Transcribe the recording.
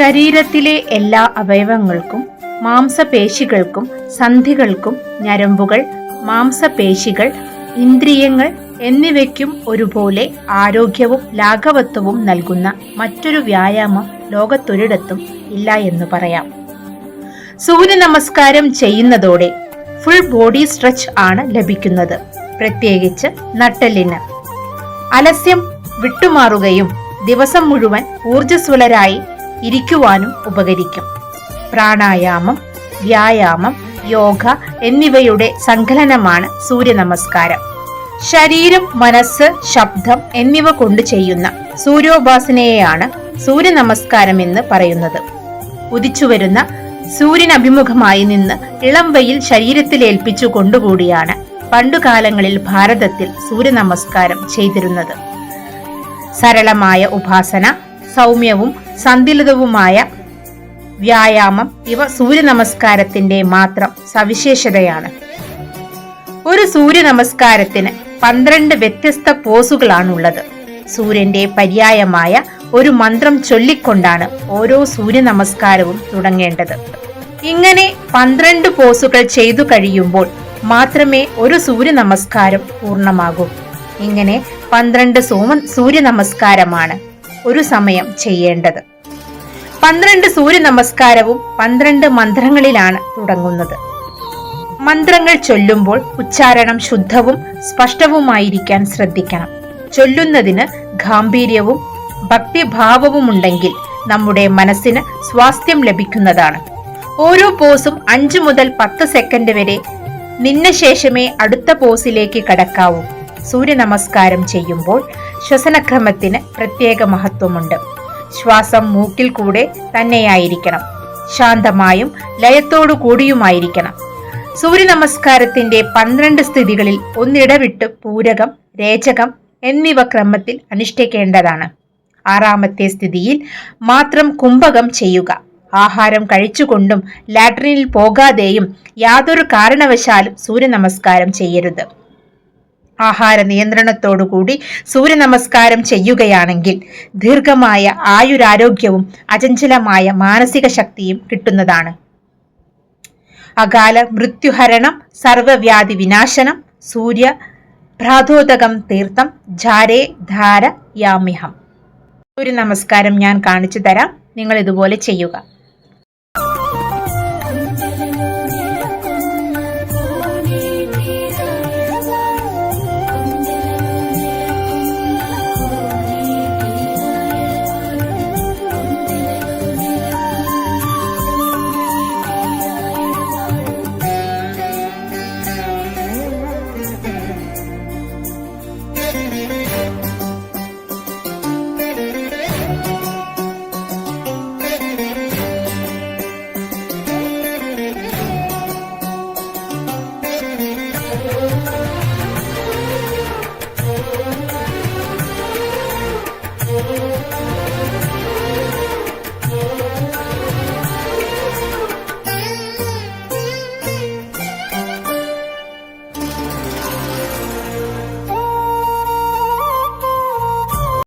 ശരീരത്തിലെ എല്ലാ അവയവങ്ങൾക്കും മാംസപേശികൾക്കും സന്ധികൾക്കും ഞരമ്പുകൾ മാംസപേശികൾ ഇന്ദ്രിയങ്ങൾ എന്നിവയ്ക്കും ഒരുപോലെ ആരോഗ്യവും ലാഘവത്വവും നൽകുന്ന മറ്റൊരു വ്യായാമം ലോകത്തൊരിടത്തും ഇല്ല എന്ന് പറയാം. സൂര്യ നമസ്കാരം ചെയ്യുന്നതോടെ ഫുൾ ബോഡി സ്ട്രെച്ച് ആണ് ലഭിക്കുന്നത്. പ്രത്യേകിച്ച് നട്ടലിന് അലസ്യം വിട്ടുമാറുകയും ദിവസം മുഴുവൻ ഊർജസ്വലരായി ഇരിക്കുവാനും ഉപകരിക്കും. പ്രാണായാമം വ്യായാമം യോഗ എന്നിവയുടെ സങ്കലനമാണ് സൂര്യ നമസ്കാരം ശരീരം മനസ്സ് ശബ്ദം എന്നിവ കൊണ്ട് ചെയ്യുന്ന സൂര്യോപാസനയെയാണ് സൂര്യ നമസ്കാരം എന്ന് പറയുന്നത്. ഉദിച്ചുവരുന്ന സൂര്യൻ അഭിമുഖമായി നിന്ന് ഇളം വെയിൽ ശരീരത്തിൽ ഏൽപ്പിച്ചു കൊണ്ടുകൂടിയാണ് പണ്ടുകാലങ്ങളിൽ ഭാരതത്തിൽ സൂര്യ നമസ്കാരം ചെയ്തിരുന്നത്. സരളമായ ഉപാസന സൗമ്യവും സന്തുലിതവുമായ വ്യായാമം ഇവ സൂര്യ നമസ്കാരത്തിന്റെ മാത്രം സവിശേഷതയാണ്. ഒരു സൂര്യ നമസ്കാരത്തിന് പന്ത്രണ്ട് വ്യത്യസ്ത പോസുകളാണുള്ളത്. സൂര്യന്റെ പര്യായമായ ഒരു മന്ത്രം ചൊല്ലിക്കൊണ്ടാണ് ഓരോ സൂര്യ നമസ്കാരവും തുടങ്ങേണ്ടത്. ഇങ്ങനെ പന്ത്രണ്ട് പോസുകൾ ചെയ്തു കഴിയുമ്പോൾ മാത്രമേ ഒരു സൂര്യ നമസ്കാരം പൂർണമാകൂ. ഇങ്ങനെ പന്ത്രണ്ട് സോമ സൂര്യ നമസ്കാരമാണ് ഒരു സമയം ചെയ്യേണ്ടത്. പന്ത്രണ്ട് സൂര്യ നമസ്കാരവും പന്ത്രണ്ട് മന്ത്രങ്ങളിലാണ് തുടങ്ങുന്നത്. മന്ത്രങ്ങൾ ചൊല്ലുമ്പോൾ ഉച്ചാരണം ശുദ്ധവും സ്പഷ്ടവുമായിരിക്കാൻ ശ്രദ്ധിക്കണം. ചൊല്ലുന്നതിന് ഗാംഭീര്യവും ഭക്തിഭാവവും ഉണ്ടെങ്കിൽ നമ്മുടെ മനസ്സിന് സ്വാസ്ഥ്യം ലഭിക്കുന്നതാണ്. ഓരോ പോസും അഞ്ചു മുതൽ പത്ത് സെക്കൻഡ് വരെ നിന്ന ശേഷമേ അടുത്ത പോസിലേക്ക് കടക്കാവൂ. സൂര്യ നമസ്കാരം ചെയ്യുമ്പോൾ ശ്വസനക്രമത്തിന് പ്രത്യേക മഹത്വമുണ്ട്. ശ്വാസം മൂക്കിൽ കൂടെ തന്നെയായിരിക്കണം. ശാന്തമായും ലയത്തോടു കൂടിയുമായിരിക്കണം. സൂര്യ നമസ്കാരത്തിന്റെ പന്ത്രണ്ട് സ്ഥിതികളിൽ ഒന്നിടവിട്ട് പൂരകം രേചകം എന്നിവ ക്രമത്തിൽ അനുഷ്ഠിക്കേണ്ടതാണ്. ആറാമത്തെ സ്ഥിതിയിൽ മാത്രം കുംഭകം ചെയ്യുക. ആഹാരം കഴിച്ചുകൊണ്ടും ലാട്രിനിൽ പോകാതെയും യാതൊരു കാരണവശാലും സൂര്യ നമസ്കാരം ചെയ്യരുത്. ആഹാര നിയന്ത്രണത്തോടുകൂടി സൂര്യ നമസ്കാരം ചെയ്യുകയാണെങ്കിൽ ദീർഘമായ ആയുരാരോഗ്യവും അചഞ്ചലമായ മാനസിക ശക്തിയും കിട്ടുന്നതാണ്. അകാല മൃത്യുഹരണം സർവവ്യാധി വിനാശനം സൂര്യ ഭ്രാതോദകം തീർത്ഥം ജാരേ ധാര യാമ്യഹം ഒരു നമസ്കാരം ഞാൻ കാണിച്ചു തരാം. നിങ്ങൾ ഇതുപോലെ ചെയ്യുക.